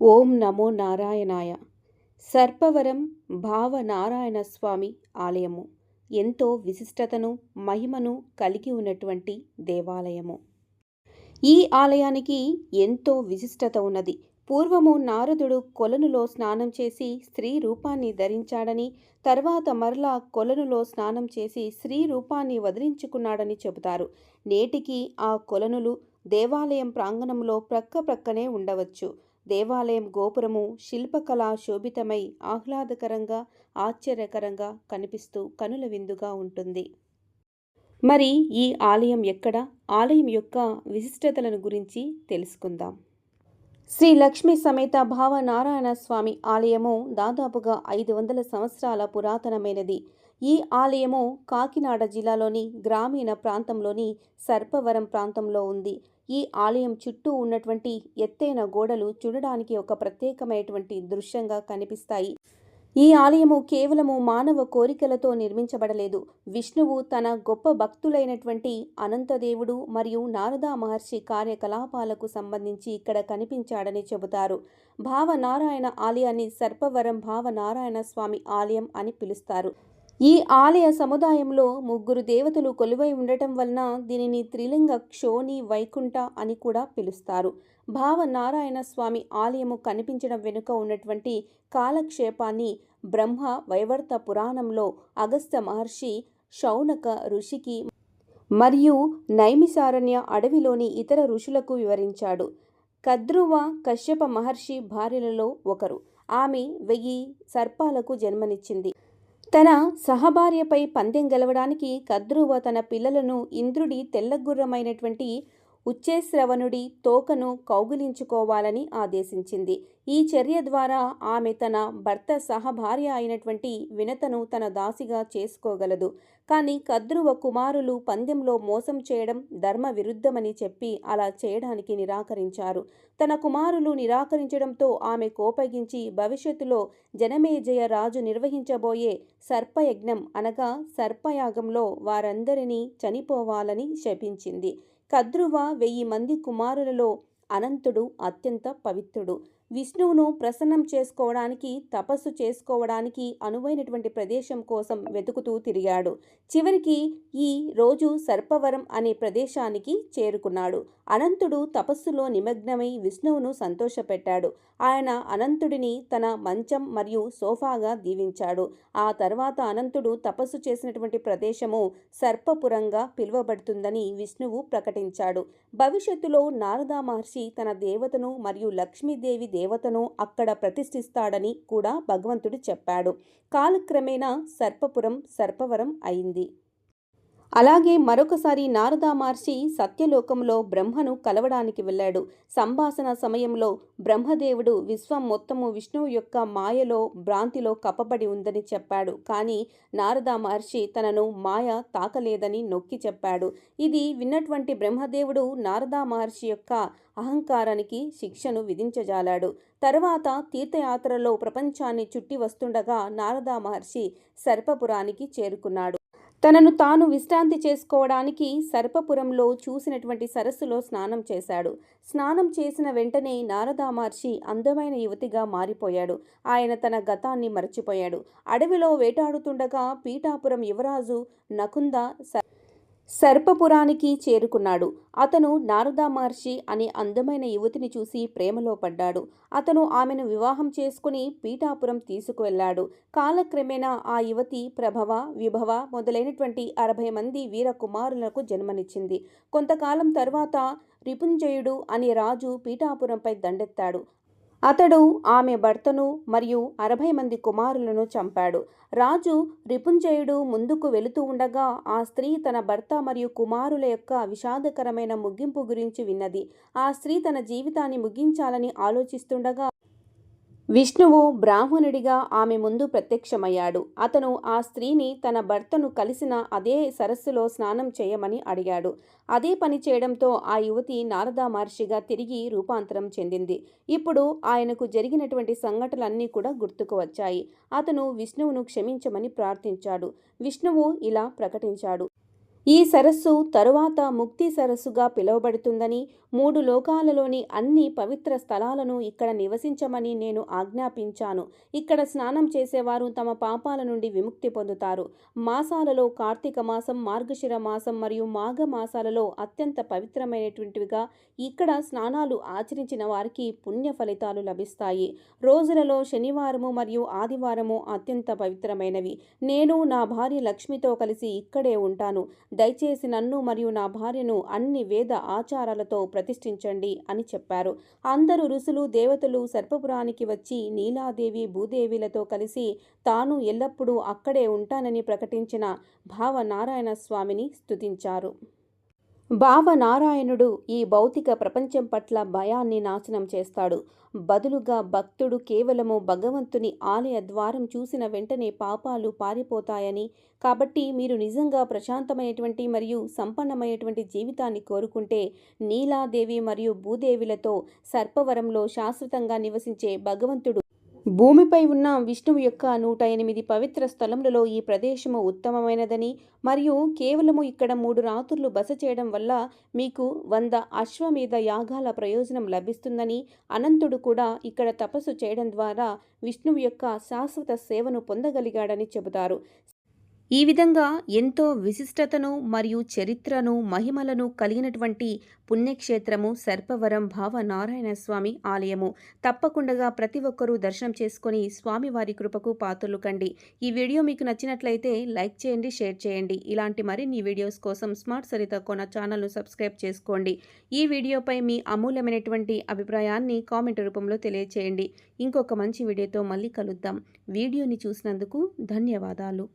ఓం నమో నారాయణాయ. సర్పవరం భావ నారాయణ స్వామి ఆలయము. ఎంతో విశిష్టతను మహిమను కలిగి ఉన్నటువంటి దేవాలయము. ఈ ఆలయానికి ఎంతో విశిష్టత ఉన్నది. పూర్వము నారదుడు కొలనులో స్నానం చేసి స్త్రీ రూపాన్ని ధరించాడని తర్వాత మరలా కొలనులో స్నానం చేసి స్త్రీ రూపాన్ని వదిలించుకున్నాడని చెబుతారు. నేటికి ఆ కొలనులు దేవాలయం ప్రాంగణంలో ప్రక్క ప్రక్కనే ఉండవచ్చు. దేవాలయం గోపురము శిల్పకళా శోభితమై ఆహ్లాదకరంగా ఆశ్చర్యకరంగా కనిపిస్తూ కనుల విందుగా ఉంటుంది. మరి ఈ ఆలయం ఎక్కడ? ఆలయం యొక్క విశిష్టతలను గురించి తెలుసుకుందాం. శ్రీ లక్ష్మీ సమేత భావనారాయణ స్వామి ఆలయము దాదాపుగా ఐదు వందల సంవత్సరాల పురాతనమైనది. ఈ ఆలయము కాకినాడ జిల్లాలోని గ్రామీణ ప్రాంతంలోని సర్పవరం ప్రాంతంలో ఉంది. ఈ ఆలయం చుట్టూ ఉన్నటువంటి ఎత్తైన గోడలు చూడడానికి ఒక ప్రత్యేకమైనటువంటి దృశ్యంగా కనిపిస్తాయి. ఈ ఆలయము కేవలము మానవ కోరికలతో నిర్మించబడలేదు. విష్ణువు తన గొప్ప భక్తులైనటువంటి అనంతదేవుడు మరియు నారదా మహర్షి కార్యకలాపాలకు సంబంధించి ఇక్కడ కనిపించాడని చెబుతారు. భావనారాయణ ఆలయాన్ని సర్పవరం భావనారాయణ స్వామి ఆలయం అని పిలుస్తారు. ఈ ఆలయ సముదాయంలో ముగ్గురు దేవతలు కొలువై ఉండటం వలన దీనిని త్రిలింగ క్షోణి వైకుంఠ అని కూడా పిలుస్తారు. భావ నారాయణ స్వామి ఆలయము కనిపించడం వెనుక ఉన్నటువంటి కాలక్షేపాన్ని బ్రహ్మ వైవర్త పురాణంలో అగస్త్య మహర్షి శౌనక ఋషికి మరియు నైమిసారణ్య అడవిలోని ఇతర ఋషులకు వివరించాడు. కద్రువ కశ్యప మహర్షి భార్యలలో ఒకరు. ఆమె వెయ్యి సర్పాలకు జన్మనిచ్చింది. తన సహభార్యపై పందెం గెలవడానికి కద్రువ తన పిల్లలను ఇంద్రుడి తెల్లగుర్రమైనటువంటి ఉచ్చేశ్రవణుడి తోకను కౌగిలించుకోవాలని ఆదేశించింది. ఈ చర్య ద్వారా ఆమె తన భర్త సహభార్య అయినటువంటి వినతను తన దాసిగా చేసుకోగలదు. కానీ కద్రువ కుమారులు పందెంలో మోసం చేయడం ధర్మ విరుద్ధమని చెప్పి అలా చేయడానికి నిరాకరించారు. తన కుమారులు నిరాకరించడంతో ఆమె కోపగించి భవిష్యత్తులో జనమేజయ రాజు నిర్వహించబోయే సర్పయజ్ఞం అనగా సర్పయాగంలో వారందరినీ చనిపోవాలని శపించింది. కద్రువ వెయ్యి మంది కుమారులలో అనంతుడు అత్యంత పవిత్రుడు. విష్ణువును ప్రసన్నం చేసుకోవడానికి తపస్సు చేసుకోవడానికి అనువైనటువంటి ప్రదేశం కోసం వెతుకుతూ తిరిగాడు. చివరికి ఈ రోజు సర్పవరం అనే ప్రదేశానికి చేరుకున్నాడు. అనంతుడు తపస్సులో నిమగ్నమై విష్ణువును సంతోషపెట్టాడు. ఆయన అనంతుడిని తన మంచం మరియు సోఫాగా దీవించాడు. ఆ తర్వాత అనంతుడు తపస్సు చేసినటువంటి ప్రదేశము సర్పపురంగా పిలువబడుతుందని విష్ణువు ప్రకటించాడు. భవిష్యత్తులో నారదా మహర్షి తన దేవతను మరియు లక్ష్మీదేవి దేవతను అక్కడ ప్రతిష్ఠిస్తాడని కూడా భగవంతుడు చెప్పాడు. కాలక్రమేణా సర్పపురం సర్పవరం అయింది. అలాగే మరొకసారి నారదా మహర్షి సత్యలోకంలో బ్రహ్మను కలవడానికి వెళ్ళాడు. సంభాషణ సమయంలో బ్రహ్మదేవుడు విశ్వం మొత్తము విష్ణువు యొక్క మాయలో భ్రాంతిలో కప్పబడి ఉందని చెప్పాడు. కానీ నారదా మహర్షి తనను మాయ తాకలేదని నొక్కి చెప్పాడు. ఇది విన్నటువంటి బ్రహ్మదేవుడు నారదా మహర్షి యొక్క అహంకారానికి శిక్షను విధించజాలాడు. తర్వాత తీర్థయాత్రలో ప్రపంచాన్ని చుట్టి వస్తుండగా నారదా మహర్షి సర్పపురానికి చేరుకున్నాడు. తనను తాను విశ్రాంతి చేసుకోవడానికి సర్పపురంలో చూసినటువంటి సరస్సులో స్నానం చేశాడు. స్నానం చేసిన వెంటనే నారదా మహర్షి అందమైన యువతిగా మారిపోయాడు. ఆయన తన గతాన్ని మర్చిపోయాడు. అడవిలో వేటాడుతుండగా పీఠాపురం యువరాజు నకుంద సర్పపురానికి చేరుకున్నాడు. అతను నారదా మహర్షి అనే అందమైన యువతిని చూసి ప్రేమలో పడ్డాడు. అతను ఆమెను వివాహం చేసుకుని పీఠాపురం తీసుకువెళ్ళాడు కాలక్రమేణా ఆ యువతి ప్రభవ విభవ మొదలైనటువంటి అరవై మంది వీర కుమారులకు జన్మనిచ్చింది. కొంతకాలం తర్వాత రిపుంజయుడు అనే రాజు పీఠాపురంపై దండెత్తాడు. అతడు ఆమె భర్తను మరియు అరవై మంది కుమారులను చంపాడు. రాజు రిపుంజయుడు ముందుకు వెళుతూ ఉండగా ఆ స్త్రీ తన భర్త మరియు కుమారుల యొక్క విషాదకరమైన ముగింపు గురించి విన్నది. ఆ స్త్రీ తన జీవితాన్ని ముగించాలని ఆలోచిస్తుండగా విష్ణువు బ్రాహ్మణుడిగా ఆమె ముందు ప్రత్యక్షమయ్యాడు. అతను ఆ స్త్రీని తన భర్తను కలిసిన అదే సరస్సులో స్నానం చేయమని అడిగాడు. అదే పని చేయడంతో ఆ యువతి నారదా మహర్షిగా తిరిగి రూపాంతరం చెందింది. ఇప్పుడు ఆయనకు జరిగినటువంటి సంఘటనలన్నీ కూడా గుర్తుకు వచ్చాయి. అతను విష్ణువును క్షమించమని ప్రార్థించాడు. విష్ణువు ఇలా ప్రకటించాడు. ఈ సరస్సు తరువాత ముక్తి సరస్సుగా పిలువబడుతుందని మూడు లోకాలలోని అన్ని పవిత్ర స్థలాలను ఇక్కడ నివసించమని నేను ఆజ్ఞాపించాను. ఇక్కడ స్నానం చేసేవారు తమ పాపాల నుండి విముక్తి పొందుతారు. మాసాలలో కార్తీక మాసం మార్గశిర మాసం మరియు మాఘ మాసాలలో అత్యంత పవిత్రమైనటువంటివిగా ఇక్కడ స్నానాలు ఆచరించిన వారికి పుణ్య ఫలితాలు లభిస్తాయి. రోజులలో శనివారము మరియు ఆదివారము అత్యంత పవిత్రమైనవి. నేను నా భార్య లక్ష్మితో కలిసి ఇక్కడే ఉంటాను. దయచేసి నన్ను మరియు నా భార్యను అన్ని వేద ఆచారాలతో ప్రతిష్ఠించండి అని చెప్పారు. అందరూ ఋషులు దేవతలు సర్పపురానికి వచ్చి నీలాదేవి భూదేవిలతో కలిసి తాను ఎల్లప్పుడూ అక్కడే ఉంటానని ప్రకటించిన భావనారాయణ స్వామిని స్తుతించారు. భావనారాయణుడు ఈ భౌతిక ప్రపంచం పట్ల భయాన్ని నాశనం చేస్తాడు. బదులుగా భక్తుడు కేవలము భగవంతుని ఆలయ ద్వారం చూసిన వెంటనే పాపాలు పారిపోతాయని కాబట్టి మీరు నిజంగా ప్రశాంతమైనటువంటి మరియు సంపన్నమైనటువంటి జీవితాన్ని కోరుకుంటే నీలాదేవి మరియు భూదేవిలతో సర్పవరంలో శాశ్వతంగా నివసించే భగవంతుడు భూమిపై ఉన్న విష్ణువు యొక్క నూట ఎనిమిది పవిత్ర స్థలములలో ఈ ప్రదేశము ఉత్తమమైనదని మరియు కేవలము ఇక్కడ మూడు రాత్రులు బస చేయడం వల్ల మీకు వంద అశ్వమేధ యాగాల ప్రయోజనం లభిస్తుందని అనంతుడు కూడా ఇక్కడ తపస్సు చేయడం ద్వారా విష్ణువు యొక్క శాశ్వత సేవను పొందగలిగాడని చెబుతారు. ఈ విధంగా ఎంతో విశిష్టతను మరియు చరిత్రను మహిమలను కలిగినటువంటి పుణ్యక్షేత్రము సర్పవరం భావ నారాయణ స్వామి ఆలయము. తప్పకుండా ప్రతి ఒక్కరూ దర్శనం చేసుకొని స్వామివారి కృపకు పాత్రలు కండి. ఈ వీడియో మీకు నచ్చినట్లయితే లైక్ చేయండి షేర్ చేయండి. ఇలాంటి మరిన్ని వీడియోస్ కోసం స్మార్ట్ సరిత కొన ఛానల్ను సబ్స్క్రైబ్ చేసుకోండి. ఈ వీడియోపై మీ అమూల్యమైనటువంటి అభిప్రాయాన్ని కామెంట్ రూపంలో తెలియచేయండి. ఇంకొక మంచి వీడియోతో మళ్ళీ కలుద్దాం. వీడియోని చూసినందుకు ధన్యవాదాలు.